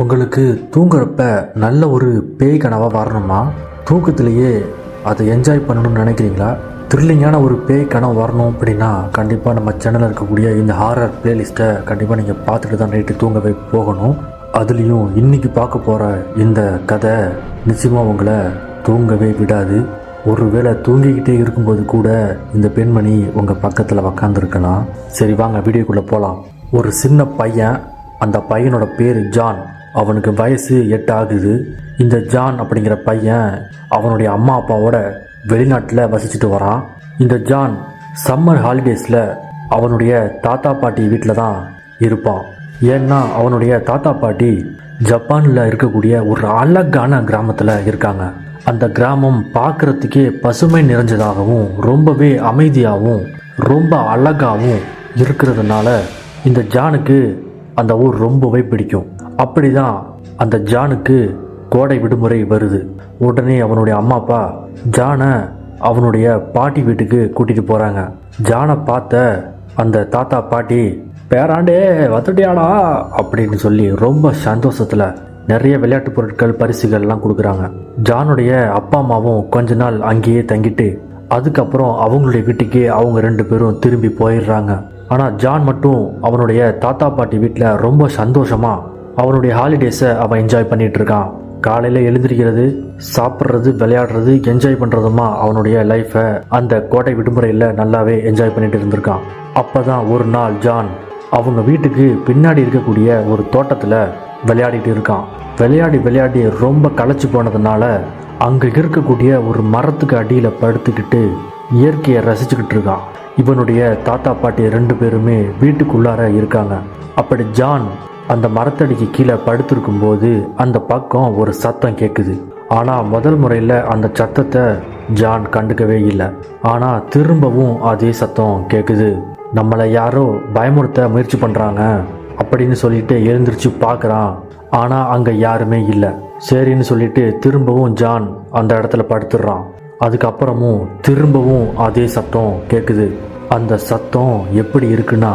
உங்களுக்கு தூங்குறப்ப நல்ல ஒரு பேய் கனவாக வரணுமா? தூக்கத்திலேயே அதை என்ஜாய் பண்ணணும்னு நினைக்கிறீங்களா? த்ரில்லிங்கான ஒரு பேய் கனவு வரணும் அப்படின்னா கண்டிப்பாக நம்ம சேனலில் இருக்கக்கூடிய இந்த ஹாரர் பிளேலிஸ்ட்டை கண்டிப்பாக நீங்கள் பார்த்துட்டு தான் நைட்டு தூங்கவே போகணும். அதுலேயும் இன்னைக்கு பார்க்க போகிற இந்த கதை நிச்சயமாக உங்களை தூங்கவே விடாது. ஒருவேளை தூங்கிக்கிட்டே இருக்கும்போது கூட இந்த பெண்மணி உங்கள் பக்கத்தில் உக்காந்துருக்கலாம் சரி வாங்க வீடியோக்குள்ளே போகலாம் ஒரு சின்ன பையன் அந்த பையனோட பேர் ஜான். அவனுக்கு வயசு எட்டு ஆகுது இந்த ஜான் அப்படிங்கிற பையன் அவனுடைய அம்மா அப்பாவோட வெளிநாட்டில் வசிச்சுட்டு வரான். இந்த ஜான் சம்மர் ஹாலிடேஸில் அவனுடைய தாத்தா பாட்டி வீட்டில் தான் இருப்பான். ஏன்னா அவனுடைய தாத்தா பாட்டி ஜப்பானில் இருக்கக்கூடிய ஒரு அழகான கிராமத்தில் இருக்காங்க. அந்த கிராமம் பார்க்குறதுக்கே பசுமை நிறைஞ்சதாகவும் ரொம்பவே அமைதியாகவும் ரொம்ப அழகாகவும் இருக்கிறதுனால இந்த ஜானுக்கு அந்த ஊர் ரொம்பவே பிடிக்கும். அப்படிதான் அந்த ஜானுக்கு கோடை விடுமுறை வருது. உடனே அவனுடைய அம்மா அப்பா ஜானை அவனுடைய பாட்டி வீட்டுக்கு கூட்டிகிட்டு போகிறாங்க ஜானை பார்த்த அந்த தாத்தா பாட்டி பேராண்டே வந்துட்டியாடா அப்படின்னு சொல்லி ரொம்ப சந்தோஷத்தில் நிறைய விளையாட்டு பொருட்கள் பரிசுகள்லாம் கொடுக்குறாங்க. ஜானுடைய அப்பா அம்மாவும் கொஞ்ச நாள் அங்கேயே தங்கிட்டு அதுக்கப்புறம் அவங்களுடைய வீட்டுக்கே அவங்க ரெண்டு பேரும் திரும்பி போயிடுறாங்க. ஆனால் ஜான் மட்டும் அவனுடைய தாத்தா பாட்டி வீட்டில் ரொம்ப சந்தோஷமாக அவனுடைய ஹாலிடேஸை அவன் என்ஜாய் பண்ணிட்டு இருக்கான் காலையில் எழுந்திருக்கிறது சாப்பிட்றது விளையாடுறது என்ஜாய் பண்ணுறதுமா அவனுடைய லைஃப்பை அந்த கோட்டை விடுமுறையில் நல்லாவே என்ஜாய் பண்ணிட்டு இருந்திருக்கான். அப்போ தான் ஒரு நாள் ஜான் அவங்க வீட்டுக்கு பின்னாடி இருக்கக்கூடிய ஒரு தோட்டத்தில் விளையாடிட்டு இருக்கான். விளையாடி விளையாடி ரொம்ப களைச்சி போனதுனால அங்கே இருக்கக்கூடிய ஒரு மரத்துக்கு அடியில் படுத்துக்கிட்டு இயற்கையை ரசிச்சுக்கிட்டு இருக்கான். இவனுடைய தாத்தா பாட்டி ரெண்டு பேருமே வீட்டுக்குள்ளார இருக்காங்க. அப்படி ஜான் அந்த மரத்தடிக்கு கீழே படுத்திருக்கும் போது அந்த பக்கம் ஒரு சத்தம் கேட்குது ஆனால் முதல் முறையில் அந்த சத்தத்தை ஜான் கண்டுக்கவே இல்லை. ஆனால் திரும்பவும் அதே சத்தம் கேட்குது நம்மளை யாரோ பயமுறுத்த முயற்சி பண்ணுறாங்க அப்படின்னு சொல்லிட்டு எழுந்திரிச்சு பார்க்குறான் ஆனால் அங்கே யாருமே இல்லை. சரின்னு சொல்லிட்டு திரும்பவும் ஜான் அந்த இடத்துல படுத்துடுறான் அதுக்கப்புறமும் திரும்பவும் அதே சத்தம் கேட்குது அந்த சத்தம் எப்படி இருக்குன்னா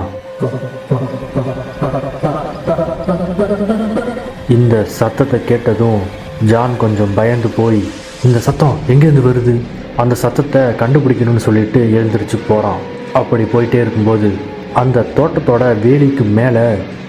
இந்த சத்தத்தை கேட்டதும் ஜான் கொஞ்சம் பயந்து போய் இந்த சத்தம் எங்கேருந்து வருது? அந்த சத்தத்தை கண்டுபிடிக்கணும்னு சொல்லிட்டு எழுந்திரிச்சு போகிறான் அப்படி போயிட்டே இருக்கும்போது அந்த தோட்டத்தோட வேலிக்கு மேலே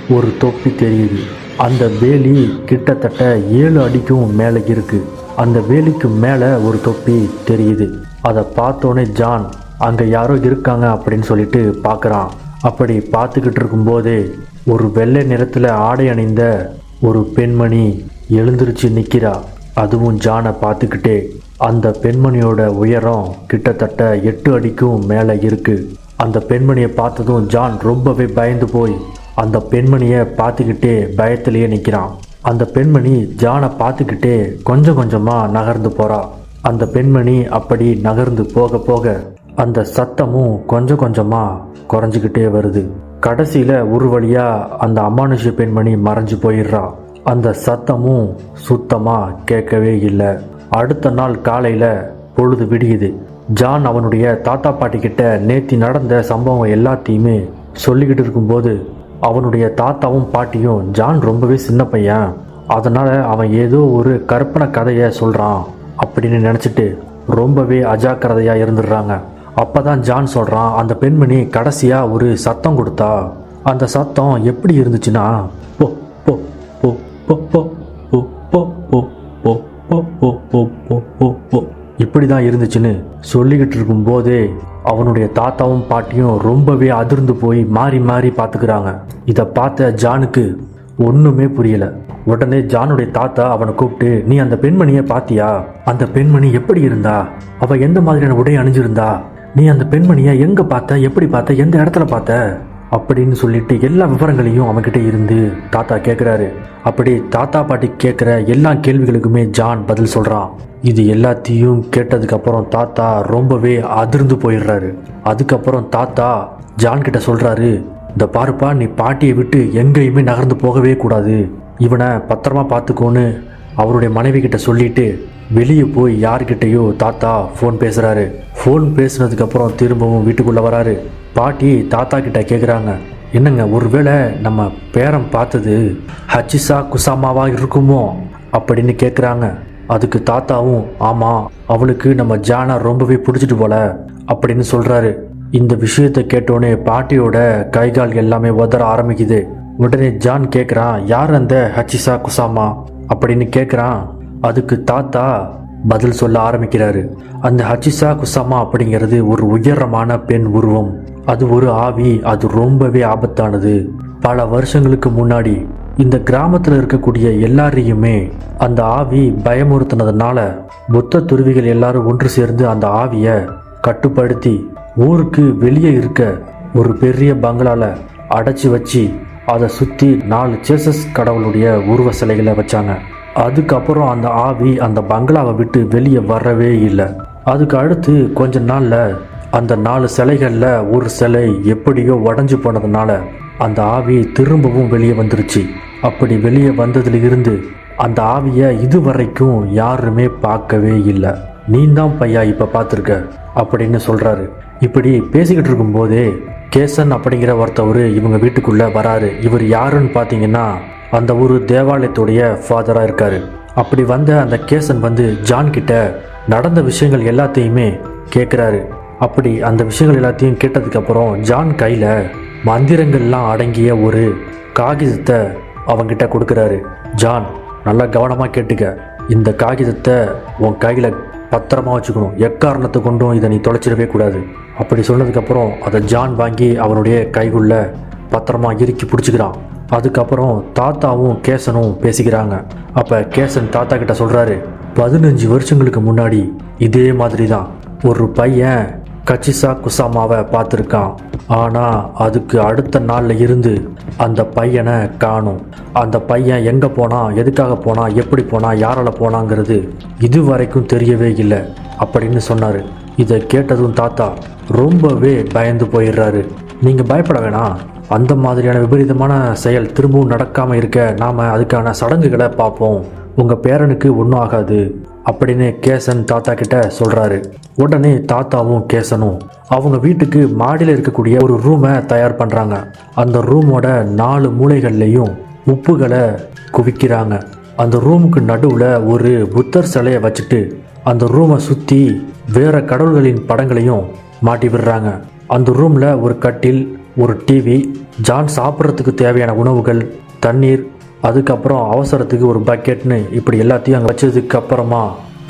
ஒரு தொப்பி தெரியுது. அந்த வேலி கிட்டத்தட்ட ஏழு அடிக்கும் மேலே இருக்கு. அந்த வேலிக்கு மேலே ஒரு தொப்பி தெரியுது. அதை பார்த்தோன்னே ஜான் அங்கே யாரோ இருக்காங்க அப்படின்னு சொல்லிட்டு பார்க்குறான் அப்படி பார்த்துக்கிட்டு இருக்கும்போதே ஒரு வெள்ளை நிறத்தில் ஆடை அணிந்த ஒரு பெண்மணி எழுந்திருச்சு நிற்கிறா அதுவும் ஜானை பார்த்துக்கிட்டே அந்த பெண்மணியோட உயரம் கிட்டத்தட்ட எட்டு அடிக்கும் மேலே இருக்கு. அந்த பெண்மணியை பார்த்ததும் ஜான் ரொம்பவே பயந்து போய் அந்த பெண்மணியை பார்த்துக்கிட்டே பயத்திலேயே நிற்கிறான் அந்த பெண்மணி ஜானை பார்த்துக்கிட்டே கொஞ்சம் கொஞ்சமாக நகர்ந்து போகிறா அந்த பெண்மணி அப்படி நகர்ந்து போக போக அந்த சத்தமும் கொஞ்சம் கொஞ்சமாக குறைஞ்சிக்கிட்டே வருது. கடைசியில் ஒரு வழியாக அந்த அமானுஷ பெண்மணி மறைஞ்சு போயிடுறா. அந்த சத்தமும் சுத்தமாக கேட்கவே இல்லை. அடுத்த நாள் காலையில் பொழுது விடியுது. ஜான் அவனுடைய தாத்தா பாட்டி கிட்ட நேத்தி நடந்த சம்பவம் எல்லாத்தையுமே சொல்லிக்கிட்டு இருக்கும்போது அவனுடைய தாத்தாவும் பாட்டியும் ஜான் ரொம்பவே சின்ன பையன். அதனால் அவன் ஏதோ ஒரு கற்பனை கதையை சொல்கிறான் அப்படின்னு நினச்சிட்டு ரொம்பவே அஜாக்கிரதையாக இருந்துடுறாங்க. அப்போ தான் ஜான் சொல்கிறான் அந்த பெண்மணி கடைசியாக ஒரு சத்தம் கொடுத்தா அந்த சத்தம் எப்படி இருந்துச்சுன்னா போ போ போ போ போ போ போ போ போ போ போ போ போ போ போ இப்படி தான் இருந்துச்சுன்னு சொல்லிக்கிட்டு இருக்கும்போதே அவனுடைய தாத்தாவும் பாட்டியும் ரொம்பவே அதிர்ந்து போய் மாறி மாறி பார்த்துக்கிறாங்க இதை பார்த்த ஜானுக்கு ஒன்றுமே புரியல உடனே ஜானுடைய தாத்தா அவனை கூப்பிட்டு நீ அந்த பெண்மணியை பாத்தியா அந்த பெண்மணி எப்படி இருந்தா அவ எந்த மாதிரியான உடை அணிஞ்சிருந்தா நீ அந்த பெண்மணியை எங்கே பார்த்த? எப்படி பார்த்த? எந்த இடத்துல பார்த்த? அப்படின்னு சொல்லிட்டு எல்லா விவரங்களையும் அவன்கிட்ட இருந்து தாத்தா கேட்குறாரு அப்படி தாத்தா பாட்டி கேட்குற எல்லா கேள்விகளுக்குமே ஜான் பதில் சொல்கிறான் இது எல்லாத்தையும் கேட்டதுக்கப்புறம் தாத்தா ரொம்பவே அதிர்ந்து போயிடுறாரு. அதுக்கப்புறம் தாத்தா ஜான் கிட்ட சொல்கிறாரு இந்த பாருப்பா நீ பாட்டியை விட்டு எங்கேயுமே நகர்ந்து போகவே கூடாது. இவனை பத்திரமா பார்த்துக்கோன்னு அவருடைய மனைவி கிட்ட சொல்லிட்டு வெளியே போய் யார்கிட்டேயோ தாத்தா ஃபோன் பேசுகிறாரு ஃபோன் பேசுனதுக்கப்புறம் திரும்பவும் வீட்டுக்குள்ளே வராரு. பாட்டி தாத்தா கிட்ட கேட்குறாங்க என்னங்க ஒருவேளை நம்ம பேரன் பார்த்தது ஹச்சிசா குசாமாவாக இருக்குமோ? அப்படின்னு கேட்குறாங்க அதுக்கு தாத்தாவும் ஆமாம் அவளுக்கு நம்ம ஜானா ரொம்பவே பிடிச்சிட்டு போல அப்படின்னு சொல்கிறாரு இந்த விஷயத்தை கேட்டோடனே பாட்டியோட கை கால் எல்லாமே உதற ஆரம்பிக்குது. உடனே ஜான் கேட்குறான் யார் அந்த ஹச்சிசா குசாமா? அப்படின்னு கேட்குறான் அதுக்கு தாத்தா பதில் சொல்ல ஆரம்பிக்கிறாரு. அந்த ஹச்சிசா குசாமா அப்படிங்கிறது ஒரு உயரமான பெண் உருவம். அது ஒரு ஆவி அது ரொம்பவே ஆபத்தானது. பல வருஷங்களுக்கு முன்னாடி இந்த கிராமத்தில் இருக்கக்கூடிய எல்லாரையுமே அந்த ஆவி பயமுறுத்தினதுனால புத்த துருவிகள் எல்லாரும் ஒன்று சேர்ந்து அந்த ஆவியை கட்டுப்படுத்தி ஊருக்கு வெளியே இருக்க ஒரு பெரிய பங்களால அடைச்சி வச்சு அதை சுற்றி நாலு சேசஸ் கடவுளுடைய உருவ சிலைகளை வச்சாங்க. அதுக்கப்புறம் அந்த ஆவி அந்த பங்களாவை விட்டு வெளியே வரவே இல்லை. அதுக்கு அடுத்து கொஞ்ச நாளில் அந்த நாலு சிலைகளில் ஒரு சிலை எப்படியோ உடஞ்சி போனதுனால அந்த ஆவி திரும்பவும் வெளியே வந்துருச்சு. அப்படி வெளியே வந்ததுல இருந்து அந்த ஆவியை இதுவரைக்கும் யாருமே பார்க்கவே இல்லை. நீ தான் பையா இப்போ பார்த்துருக்க? அப்படின்னு சொல்கிறாரு இப்படி பேசிக்கிட்டு இருக்கும்போதே கேசன் அப்படிங்கிற ஒருத்தவர் இவங்க வீட்டுக்குள்ளே வராரு. இவர் யாருன்னு பார்த்தீங்கன்னா அந்த ஊர் தேவாலயத்துடைய ஃபாதராக இருக்கார். அப்படி வந்த அந்த கேசன் வந்து ஜான் கிட்ட நடந்த விஷயங்கள் எல்லாத்தையுமே கேட்குறாரு அப்படி அந்த விஷயங்கள் எல்லாத்தையும் கேட்டதுக்கப்புறம் ஜான் கையில் மந்திரங்கள்லாம் அடங்கிய ஒரு காகிதத்தை அவங்கிட்ட கொடுக்குறாரு. ஜான் நல்லா கவனமாக கேட்டுக்க. இந்த காகிதத்தை உன் கையில் பத்திரமா வச்சுக்கணும். எக்காரணத்தை கொண்டும் இதை நீ தொலைச்சிடவே கூடாது. அப்படி சொன்னதுக்கப்புறம் அதை ஜான் வாங்கி அவனுடைய கைக்குள்ள பத்திரமா இறுக்கி பிடிச்சிக்கிறான். அதுக்கப்புறம் தாத்தாவும் கேசனும் பேசிக்கிறாங்க. அப்போ கேசன் தாத்தா கிட்ட சொல்கிறாரு பதினஞ்சு வருஷங்களுக்கு முன்னாடி இதே மாதிரி தான் ஒரு பையன் கச்சிசா குசாமாவை பார்த்துருக்கான். ஆனால் அதுக்கு அடுத்த நாளில் இருந்து அந்த பையனை காணும். அந்த பையன் எங்கே போனான் எதுக்காக போனான் எப்படி போனான் யாரால் போனாங்கிறது இது வரைக்கும் தெரியவே இல்லை அப்படின்னு சொன்னார். இதை கேட்டதும் தாத்தா ரொம்பவே பயந்து போயிடுறாரு. நீங்கள் பயப்பட வேணாம். அந்த மாதிரியான விபரீதமான செயல் திரும்பவும் நடக்காமல் இருக்க நாம் அதுக்கான சடங்குகளை பார்ப்போம். உங்கள் பேரனுக்கு ஒன்றும் ஆகாது அப்படின்னு கேசன் தாத்தா கிட்ட சொல்கிறாரு உடனே தாத்தாவும் கேசனும் அவங்க வீட்டுக்கு மாடியில் இருக்கக்கூடிய ஒரு ரூமை தயார் பண்ணுறாங்க அந்த ரூமோட நாலு மூலைகள்லையும் உப்புகளை குவிக்கிறாங்க. அந்த ரூமுக்கு நடுவில் ஒரு புத்தர் சிலையை வச்சுட்டு அந்த ரூமை சுற்றி வேறு கடவுள்களின் படங்களையும் மாட்டி விடுறாங்க. அந்த ரூமில் ஒரு கட்டில் ஒரு டிவி ஜான் சாப்பிட்றதுக்கு தேவையான உணவுகள் தண்ணீர் அதுக்கப்புறம் அவசரத்துக்கு ஒரு பக்கெட்னு இப்படி எல்லாத்தையும் அங்கே வச்சதுக்கு அப்புறமா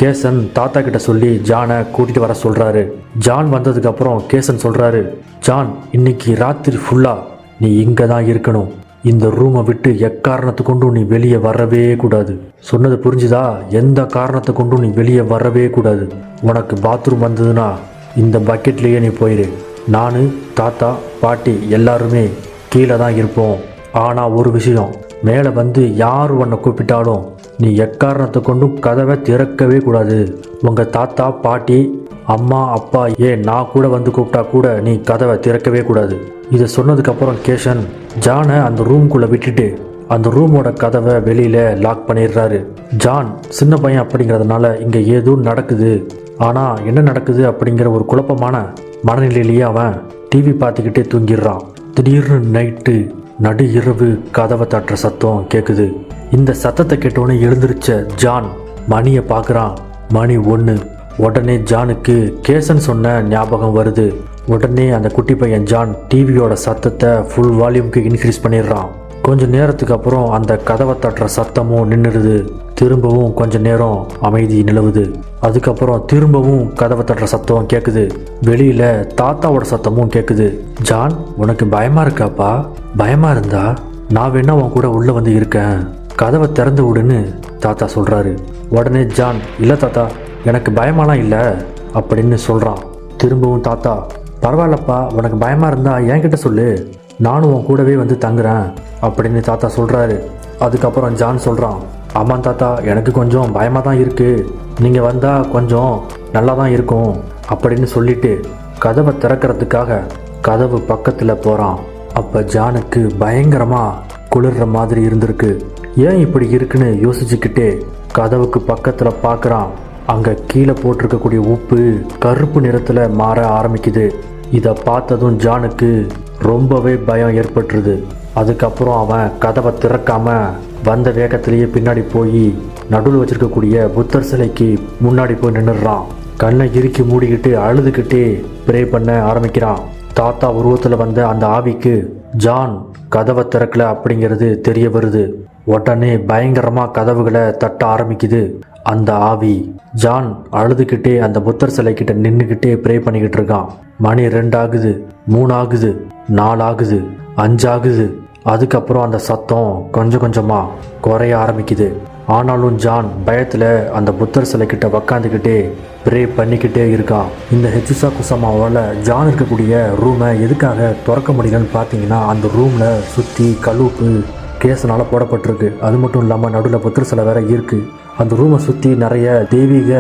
கேசன் தாத்தா கிட்ட சொல்லி ஜானை கூட்டிட்டு வர சொல்றாரு. ஜான் வந்ததுக்கு அப்புறம் கேசன் சொல்றாரு ஜான் இன்னைக்கு ராத்திரி ஃபுல்லா நீ இங்க தான் இருக்கணும். இந்த ரூமை விட்டு எக்காரணத்தை கொண்டும் நீ வெளியே வரவே கூடாது. சொன்னது புரிஞ்சுதா? எந்த காரணத்தை கொண்டும் நீ வெளியே வரவே கூடாது. உனக்கு பாத்ரூம் வந்ததுன்னா இந்த பக்கெட்லேயே நீ போயிடு நான் தாத்தா பாட்டி எல்லாருமே கீழே தான் இருப்போம். ஆனால் ஒரு விஷயம் மேலே வந்து யார் உன்னை கூப்பிட்டாலும் நீ எக்காரணத்தை கொண்டும் கதவை திறக்கவே கூடாது. உங்கள் தாத்தா பாட்டி அம்மா அப்பா ஏன் நான் கூட வந்து கூப்பிட்டா கூட நீ கதவை திறக்கவே கூடாது. இதை சொன்னதுக்கப்புறம் கேஷன் ஜானை அந்த ரூம்குள்ளே விட்டுட்டு அந்த ரூமோட கதவை வெளியில் லாக் பண்ணிடுறாரு. ஜான் சின்ன பையன் அப்படிங்கிறதுனால இங்கே ஏதோ நடக்குது. ஆனால் என்ன நடக்குது அப்படிங்கிற ஒரு குழப்பமான மனநிலையிலேயே அவன் டிவி பார்த்துக்கிட்டே தூங்கிடுறான். திடீர்னு நைட்டு நடு இரவு கதவை தட்டுற சத்தம் கேட்குது இந்த சத்தத்தை கேட்டோடனே எழுந்திருச்ச ஜான் மணியை பார்க்குறான். மணி ஒன்று உடனே ஜானுக்கு கேசன் சொன்ன ஞாபகம் வருது. உடனே அந்த குட்டி பையன் ஜான் டிவியோட சத்தத்தை ஃபுல் வால்யூம்க்கு இன்க்ரீஸ் பண்ணிடுறான். கொஞ்சம் நேரத்துக்கு அப்புறம் அந்த கதவை தட்டுற சத்தமும் நின்றுடுது. திரும்பவும் கொஞ்ச நேரம் அமைதி நிலவுது. அதுக்கப்புறம் திரும்பவும் கதவை தட்டுற சத்தம் கேட்குது வெளியில தாத்தாவோட சத்தமும் கேட்குது ஜான் உனக்கு பயமா இருக்காப்பா? பயமா இருந்தா நான் வேணா உன் கூட உள்ள வந்து இருக்கேன். கதவை திறந்து விடுன்னு தாத்தா சொல்றாரு. உடனே ஜான் இல்லை தாத்தா எனக்கு பயமாலாம் இல்லை அப்படின்னு சொல்றான். திரும்பவும் தாத்தா பரவாயில்லப்பா உனக்கு பயமா இருந்தா என்கிட்ட சொல்லு. நானும் உன் கூடவே வந்து தங்குறேன் அப்படின்னு தாத்தா சொல்றாரு. அதுக்கப்புறம் ஜான் சொல்றான். ஆமாம் தாத்தா எனக்கு கொஞ்சம் பயமாக தான் இருக்குது நீங்கள் வந்தால் கொஞ்சம் நல்லா தான் இருக்கும் அப்படின்னு சொல்லிட்டு கதவை திறக்கிறதுக்காக கதவு பக்கத்தில் போகிறான் அப்போ ஜானுக்கு பயங்கரமாக குளிர்ற மாதிரி இருந்திருக்கு. ஏன் இப்படி இருக்குன்னு யோசிச்சுக்கிட்டே கதவுக்கு பக்கத்தில் பார்க்குறான் அங்கே கீழே போட்டிருக்கக்கூடிய உப்பு கருப்பு நிறத்தில் மாற ஆரம்பிக்குது. இதை பார்த்ததும் ஜானுக்கு ரொம்பவே பயம் ஏற்பட்டுருது. அதுக்கப்புறம் அவன் கதவை திறக்காம வந்த வேகத்திலேயே பின்னாடி போய் நடுவில் வச்சிருக்கக்கூடிய புத்தர் சிலைக்கு முன்னாடி போய் நின்னுடுறான். கண்ணை இறுக்கி மூடிக்கிட்டு அழுதுகிட்டே ப்ரே பண்ண ஆரம்பிக்கிறான். தாத்தா உருவத்தில் வந்த அந்த ஆவிக்கு ஜான் கதவை திறக்கல அப்படிங்கிறது தெரிய வருது. உடனே பயங்கரமாக கதவுகளை தட்ட ஆரம்பிக்குது. அந்த ஆவி ஜான் அழுதுகிட்டே அந்த புத்தர் சிலை கிட்ட நின்றுக்கிட்டே ப்ரே பண்ணிக்கிட்டு இருக்கான். மணி ரெண்டு ஆகுது மூணு ஆகுது நாலு ஆகுது அதுக்கப்புறம் அந்த சத்தம் கொஞ்சம் கொஞ்சமாக குறைய ஆரம்பிக்குது. ஆனாலும் ஜான் பயத்தில் அந்த புத்தர் சிலை கிட்ட உக்காந்துக்கிட்டே ப்ரே பண்ணிக்கிட்டே இருக்கான். இந்த ஹெச்சுசா குசமாவால் ஜான் இருக்கக்கூடிய ரூமை எதுக்காக திறக்க முடியலன்னு பார்த்தீங்கன்னா அந்த ரூமில் சுற்றி கழுப்பு கேஸனால போடப்பட்டிருக்கு. அது மட்டும் இல்லாமல் நடுவில் புத்தர் சிலை வேற இருக்கு. அந்த ரூமை சுற்றி நிறைய தெய்வீக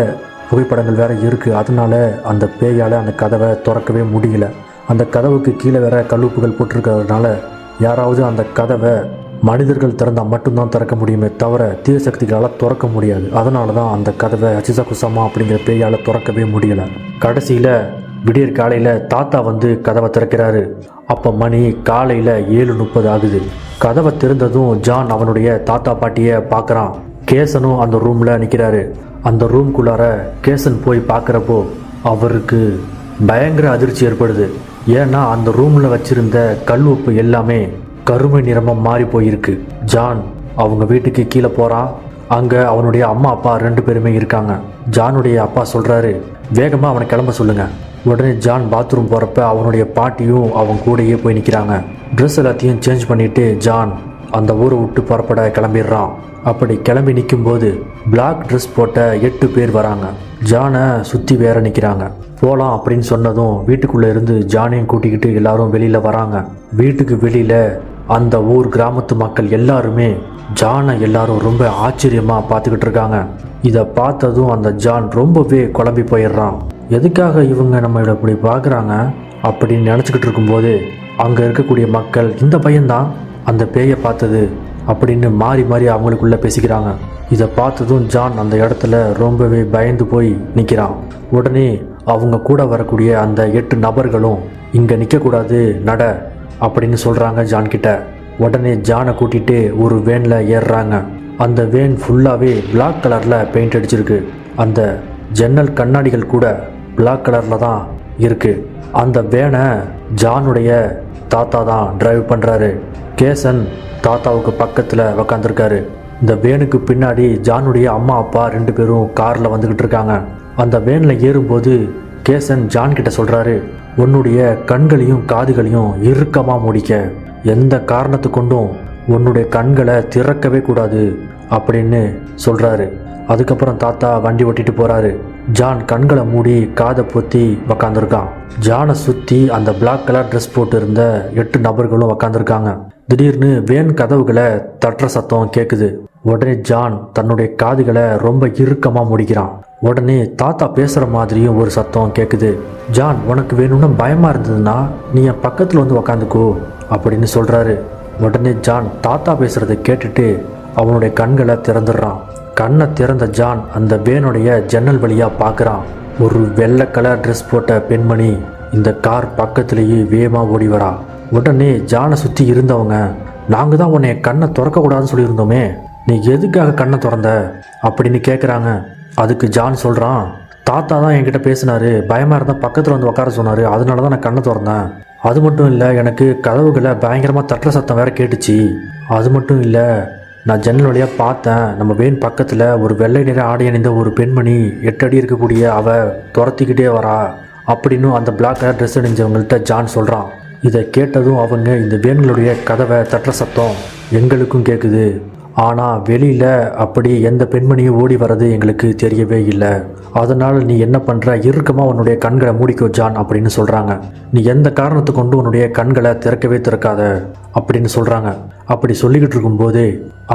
புகைப்படங்கள் வேற இருக்கு. அதனால அந்த பேயால் அந்த கதவை திறக்கவே முடியல. அந்த கதவுக்கு கீழே வேற கல்லுப்புகள் போட்டிருக்கிறதுனால யாராவது அந்த கதவை மனிதர்கள் திறந்தால் மட்டும்தான் திறக்க முடியுமே தவிர தீய சக்திகளால் திறக்க முடியாது. அதனால தான் அந்த கதவை அச்சிச குசாமா அப்படிங்கிற பேயால் திறக்கவே முடியல. கடைசியில் விடியற் காலையில் தாத்தா வந்து கதவை திறக்கிறாரு. அப்போ மணி காலையில் ஏழு முப்பது ஆகுது. கதவை திறந்ததும் ஜான் அவனுடைய தாத்தா பாட்டியை பார்க்குறான் கேசனும் அந்த ரூமில் நிற்கிறாரு அந்த ரூம்குள்ளார கேசன் போய் பார்க்குறப்போ அவருக்கு பயங்கர அதிர்ச்சி ஏற்படுது. ஏன்னா அந்த ரூமில் வச்சிருந்த கல் உப்பு எல்லாமே கருமை நிறமாக மாறி போயிருக்கு. ஜான் அவங்க வீட்டுக்கு கீழே போகிறான் அங்கே அவனுடைய அம்மா அப்பா ரெண்டு பேருமே இருக்காங்க. ஜானுடைய அப்பா சொல்கிறாரு வேகமாக அவனை கிளம்ப சொல்லுங்கள் உடனே ஜான் பாத்ரூம் போகிறப்ப அவனுடைய பாட்டியும் அவன் கூடயே போய் நிற்கிறாங்க ட்ரெஸ் எல்லாத்தையும் சேஞ்ச் பண்ணிவிட்டு ஜான் அந்த ஊரை விட்டு புறப்பட கிளம்பிடுறான். அப்படி கிளம்பி நிற்கும்போது பிளாக் ட்ரெஸ் போட்ட எட்டு பேர் வராங்க. ஜானை சுற்றி வேற நிற்கிறாங்க போகலாம் அப்படின்னு சொன்னதும் வீட்டுக்குள்ளே இருந்து ஜானையும் கூட்டிக்கிட்டு எல்லாரும் வெளியில் வராங்க. வீட்டுக்கு வெளியில் அந்த ஊர் கிராமத்து மக்கள் எல்லாருமே ஜானை எல்லாரும் ரொம்ப ஆச்சரியமாக பார்த்துக்கிட்டு இருக்காங்க. இதை பார்த்ததும் அந்த ஜான் ரொம்பவே குழம்பி போயிடுறான். எதுக்காக இவங்க நம்ம இப்படி பார்க்குறாங்க அப்படின்னு நினச்சிக்கிட்டு இருக்கும்போது அங்கே இருக்கக்கூடிய மக்கள் இந்த பையன்தான். அந்த பேயை பார்த்தது அப்படின்னு மாறி மாறி அவங்களுக்குள்ளே பேசிக்கிறாங்க. இதை பார்த்ததும் ஜான் அந்த இடத்துல ரொம்பவே பயந்து போய் நிற்கிறான் உடனே அவங்க கூட வரக்கூடிய அந்த எட்டு நபர்களும் இங்கே நிற்கக்கூடாது நட அப்படின்னு சொல்கிறாங்க ஜான் கிட்ட. உடனே ஜானை கூட்டிகிட்டு ஒரு வேனில் ஏறுறாங்க. அந்த வேன் ஃபுல்லாகவே பிளாக் கலரில் பெயிண்ட் அடிச்சிருக்கு. அந்த ஜன்னல் கண்ணாடிகள் கூட பிளாக் கலரில் தான் இருக்குது அந்த வேனை ஜானுடைய தாத்தா தான் டிரைவ் பண்ணுறாரு கேசன் தாத்தாவுக்கு பக்கத்தில் உக்காந்துருக்காரு. இந்த வேனுக்கு பின்னாடி ஜானுடைய அம்மா அப்பா ரெண்டு பேரும் காரில் வந்துக்கிட்டு இருக்காங்க. அந்த வேனில் ஏறும்போது கேசன் ஜான் கிட்ட சொல்கிறாரு உன்னுடைய கண்களையும் காதுகளையும் இறுக்கமாக முடிக்க. எந்த காரணத்து கொண்டும் உன்னுடைய கண்களை திறக்கவே கூடாது அப்படின்னு சொல்கிறாரு அதுக்கப்புறம் தாத்தா வண்டி ஓட்டிட்டு போகிறாரு ஜான் கண்களை மூடி காதை பொத்தி உக்காந்துருக்கான். ஜானை சுற்றி அந்த பிளாக் கலர் ட்ரெஸ் போட்டு இருந்த எட்டு நபர்களும் உக்காந்துருக்காங்க. திடீர்னு வேன் கதவுகளை தட்டுற சத்தம் கேட்குது உடனே ஜான் தன்னுடைய காதுகளை ரொம்ப இறுக்கமாக முடிக்கிறான். உடனே தாத்தா பேசுகிற மாதிரியும் ஒரு சத்தம் கேட்குது ஜான் உனக்கு வேணும்னு பயமாக இருந்ததுன்னா நீ என் பக்கத்தில் வந்து உக்காந்துக்கோ அப்படின்னு சொல்கிறாரு உடனே ஜான் தாத்தா பேசுகிறத கேட்டுட்டு அவனுடைய கண்களை திறந்துடுறான். கண்ணை திறந்த ஜான் அந்த வேனுடைய ஜன்னல் வழியாக பார்க்கறான் ஒரு வெள்ளை கலர் ட்ரெஸ் போட்ட பெண்மணி இந்த கார் பக்கத்திலேயே வேகமாக ஓடி வரா. உடனே ஜானை சுற்றி இருந்தவங்க நாங்கள் தான் உன்னை கண்ணை திறக்கக்கூடாதுன்னு சொல்லியிருந்தோமே. நீ எதுக்காக கண்ணை திறந்த? அப்படின்னு கேட்குறாங்க அதுக்கு ஜான் சொல்கிறான் தாத்தா தான் என்கிட்ட பேசினாரு. பயமாக இருந்தால் பக்கத்தில் வந்து உட்கார சொன்னார். அதனால தான் நான் கண்ணை திறந்தேன். அது மட்டும் இல்லை எனக்கு கதவுகளை பயங்கரமாக தட்டுற சத்தம் வேற கேட்டுச்சு. அது மட்டும் இல்லை நான் ஜன்னல் வழியாக பார்த்தேன். நம்ம வேன் பக்கத்தில் ஒரு வெள்ளை நிற ஆடை அணிந்த ஒரு பெண்மணி எட்டு அடி இருக்கக்கூடிய அவ துரத்திக்கிட்டே வரா. அப்படின்னு அந்த பிளாக் கலர் ட்ரெஸ் அணிஞ்சவங்கள்ட்ட ஜான் சொல்கிறான் இதை கேட்டதும் அவங்க இந்த வேன்களுடைய கதவை தட்டுற சத்தம் எங்களுக்கும் கேட்குது ஆனால் வெளியில் அப்படி எந்த பெண்மணியும் ஓடி வர்றது எங்களுக்கு தெரியவே இல்லை. அதனால் நீ என்ன பண்ணுற இறுக்கமாக உன்னுடைய கண்களை மூடிக்கோ ஜான் அப்படின்னு சொல்கிறாங்க நீ எந்த காரணத்தை கொண்டு உன்னுடைய கண்களை திறக்கவே திறக்காத? அப்படின்னு சொல்கிறாங்க அப்படி சொல்லிக்கிட்டு இருக்கும்போது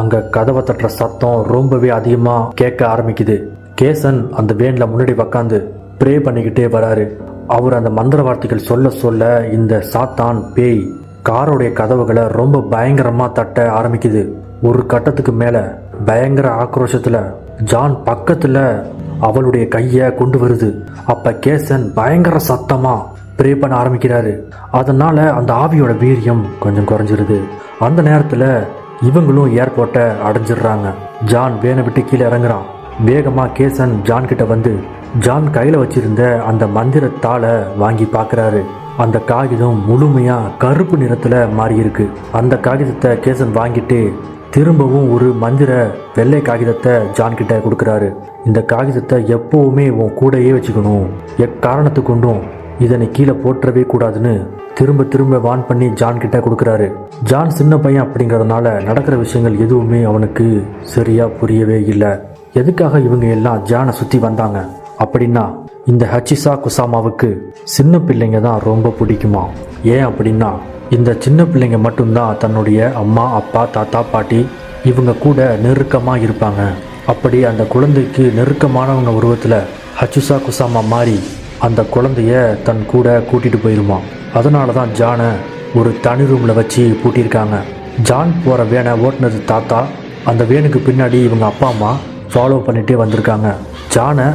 அங்கே கதவை தட்டுற சத்தம் ரொம்பவே அதிகமாக கேட்க ஆரம்பிக்குது. கேசன் அந்த வேனில் முன்னாடி உக்காந்து ப்ரே பண்ணிக்கிட்டே வராரு. அவர் அந்த மந்திர வார்த்தைகள் சொல்ல சொல்ல இந்த சாத்தான் பேய் காரோடைய கதவுகளை ரொம்ப பயங்கரமாக தட்ட ஆரம்பிக்குது. ஒரு கட்டத்துக்கு மேலே பயங்கர ஆக்ரோஷத்தில் ஜான் பக்கத்தில் அவளுடைய கையை கொண்டு வருது. அப்போ கேசன் பயங்கர சத்தமாக ப்ரே பண்ண ஆரம்பிக்கிறாரு. அதனால அந்த ஆவியோட வீரியம் கொஞ்சம் குறைஞ்சிருது. அந்த நேரத்தில் இவங்களும் ஏர்போர்ட்டை அடைஞ்சிடுறாங்க. ஜான் வேனை விட்டு கீழே இறங்குறான். வேகமாக கேசன் ஜான் கிட்ட வந்து ஜான் கையில் வச்சிருந்த அந்த மந்திரத்தாளை வாங்கி பார்க்குறாரு அந்த காகிதம் முழுமையாக கருப்பு நிறத்தில் மாறியிருக்கு. அந்த காகிதத்தை கேசன் வாங்கிட்டு திரும்பவும் ஒரு மந்திர வெள்ளை காகிதத்தை ஜான் கிட்ட இந்த காகிதத்தை எப்போவுமே உன் கூடயே வச்சுக்கணும். எக்காரணத்து கொண்டும் இதனை கீழே போற்றவே கூடாதுன்னு திரும்ப திரும்ப வான் பண்ணி ஜான் கிட்ட கொடுக்குறாரு. ஜான் சின்ன பையன் அப்படிங்கிறதுனால நடக்கிற விஷயங்கள் எதுவுமே அவனுக்கு சரியாக புரியவே இல்லை. எதுக்காக இவங்க எல்லாம் ஜானை சுற்றி வந்தாங்க? அப்படின்னா இந்த ஹச்சிசா குசாமாவுக்கு சின்ன பிள்ளைங்க தான் ரொம்ப பிடிக்குமா? ஏன் அப்படின்னா இந்த சின்ன பிள்ளைங்க மட்டும்தான் தன்னுடைய அம்மா அப்பா தாத்தா பாட்டி இவங்க கூட நெருக்கமாக இருப்பாங்க. அப்படி அந்த குழந்தைக்கு நெருக்கமானவங்க உருவத்தில் ஹச்சுசா குசாமா மாறி அந்த குழந்தைய தன் கூட கூட்டிட்டு போயிருமா? அதனால தான் ஜானை ஒரு தனி ரூமில் வச்சு பூட்டியிருக்காங்க. ஜான் போகிற வேனை ஓட்டுனது தாத்தா. அந்த வேனுக்கு பின்னாடி இவங்க அப்பா அம்மா ஃபாலோ பண்ணிகிட்டே வந்திருக்காங்க. ஜானை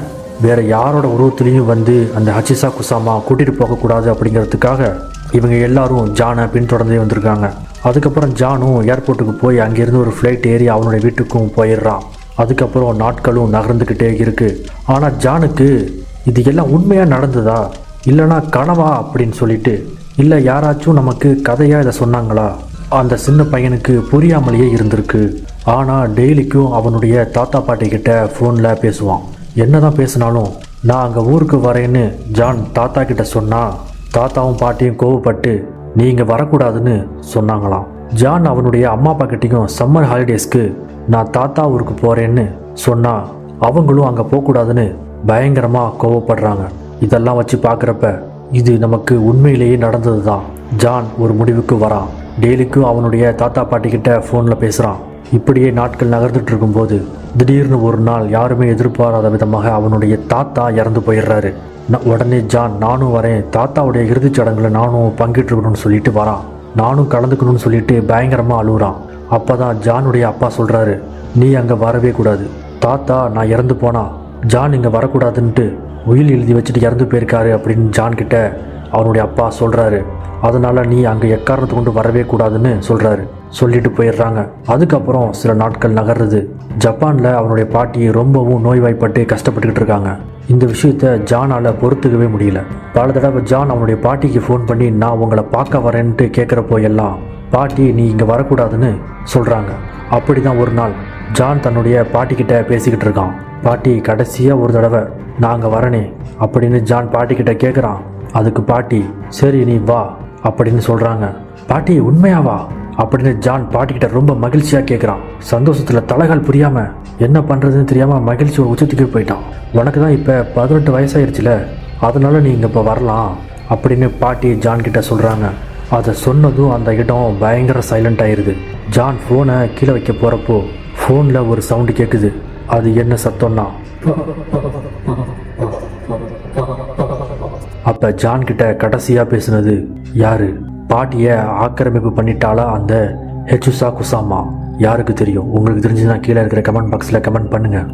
வேற யாரோட உருவத்துலேயும் வந்து அந்த ஹச்சிசா குசாமா கூட்டிகிட்டு போகக்கூடாது அப்படிங்கிறதுக்காக இவங்க எல்லாரும் ஜானை பின்தொடர்ந்தே வந்திருக்காங்க. அதுக்கப்புறம் ஜானும் ஏர்போர்ட்டுக்கு போய் அங்கேருந்து ஒரு ஃப்ளைட் ஏறி அவனுடைய வீட்டுக்கும் போயிடுறான். அதுக்கப்புறம் நாட்களும் நகர்ந்துக்கிட்டே இருக்கு. ஆனால் ஜானுக்கு இது எல்லாம் உண்மையாக நடந்ததா? இல்லைனா கனவா அப்படின்னு சொல்லிட்டு இல்லை யாராச்சும் நமக்கு கதையாக இதை சொன்னாங்களா? அந்த சின்ன பையனுக்கு புரியாமலேயே இருந்திருக்கு. ஆனால் டெய்லிக்கும் அவனுடைய தாத்தா பாட்டி கிட்ட ஃபோனில் பேசுவான். என்னதான் பேசினாலும் நான் அங்கே ஊருக்கு வரேன்னு ஜான் தாத்தா கிட்ட சொன்னா தாத்தாவும் பாட்டியும் கோவப்பட்டு நீங்கள் வரக்கூடாதுன்னு சொன்னாங்களாம். ஜான் அவனுடைய அம்மா அப்பா கிட்டேயும் சம்மர் ஹாலிடேஸ்க்கு நான் தாத்தா ஊருக்கு போகிறேன்னு சொன்னா அவங்களும் அங்கே போகக்கூடாதுன்னு பயங்கரமாக கோவப்படுறாங்க. இதெல்லாம் வச்சு பார்க்குறப்ப இது நமக்கு உண்மையிலேயே நடந்தது தான் ஜான் ஒரு முடிவுக்கு வரான். டெய்லிக்கும் அவனுடைய தாத்தா பாட்டி கிட்ட ஃபோனில் பேசுகிறான் இப்படியே நாட்கள் நகர்ந்துட்டு இருக்கும்போது திடீர்னு ஒரு நாள் யாருமே எதிர்பாராத விதமாக அவனுடைய தாத்தா இறந்து போயிடுறாரு. ந- உடனே ஜான் நானும் வரேன். தாத்தாவுடைய இறுதிச் சடங்குல நானும் பங்கிட்டுருக்கணும்னு சொல்லிட்டு வரான். நானும் கலந்துக்கணும்னு சொல்லிட்டு பயங்கரமாக அழுகுறான். அப்போ தான் ஜானுடைய அப்பா சொல்கிறாரு நீ அங்கே வரவே கூடாது. தாத்தா நான் இறந்து போனா ஜான் இங்கே வரக்கூடாதுன்ட்டு உயில் எழுதி வச்சுட்டு இறந்து போயிருக்காரு அப்படின்னு ஜான் கிட்ட அவனுடைய அப்பா சொல்கிறாரு அதனால் நீ அங்கே எக்காரணத்தை கொண்டு வரவே கூடாதுன்னு சொல்கிறாரு சொல்லிட்டு போயிடுறாங்க. அதுக்கப்புறம் சில நாட்கள் நகர்றது. ஜப்பானில் அவனுடைய பாட்டி ரொம்பவும் நோய்வாய்ப்பட்டு கஷ்டப்பட்டுக்கிட்டு இருக்காங்க. இந்த விஷயத்த ஜானால பொறுத்துக்கவே முடியல. பல தடவை ஜான் அவனுடைய பாட்டிக்கு ஃபோன் பண்ணி நான் உங்களை பார்க்க வரேன்ட்டு கேட்குறப்போ எல்லாம் பாட்டி நீ இங்கே வரக்கூடாதுன்னு சொல்கிறாங்க அப்படி தான் ஒரு நாள் ஜான் தன்னுடைய பாட்டிக்கிட்ட பேசிக்கிட்டு இருக்கான். பாட்டி கடைசியாக ஒரு தடவை நான் அங்கே வரனே அப்படின்னு ஜான் பாட்டிக்கிட்ட கேட்குறான் அதுக்கு பாட்டி சரி நீ வா அப்படின்னு சொல்கிறாங்க பாட்டி உண்மையாவா அப்படின்னு ஜான் பாட்டிக்கிட்ட ரொம்ப மகிழ்ச்சியாக கேட்குறான் சந்தோஷத்தில் தலைகால் புரியாமல் என்ன பண்ணுறதுன்னு தெரியாமல் மகிழ்ச்சி ஒரு உச்சத்துக்கு போயிட்டான். உனக்கு தான் இப்போ பதினெட்டு வயசாயிருச்சுல அதனால் நீ இங்கே இப்போ வரலாம் அப்படின்னு பாட்டி ஜான் கிட்ட சொல்கிறாங்க அதை சொன்னதும் அந்த இடம் பயங்கர சைலண்ட் ஆயிருது. ஜான் ஃபோனை கீழே வைக்க போகிறப்போ ஃபோனில் ஒரு சவுண்டு கேட்குது அது என்ன சத்தம்னா அப்போ ஜான் கிட்ட கடைசியாக பேசுனது யாரு? பாட்டியை ஆக்கிரமிப்பு பண்ணிட்டாளா அந்த ஹெச்சுசா குசாமா? யாருக்கு தெரியும்? உங்களுக்கு தெரிஞ்சுன்னா கீழே இருக்கிற கமெண்ட் பாக்ஸில் கமெண்ட் பண்ணுங்கள்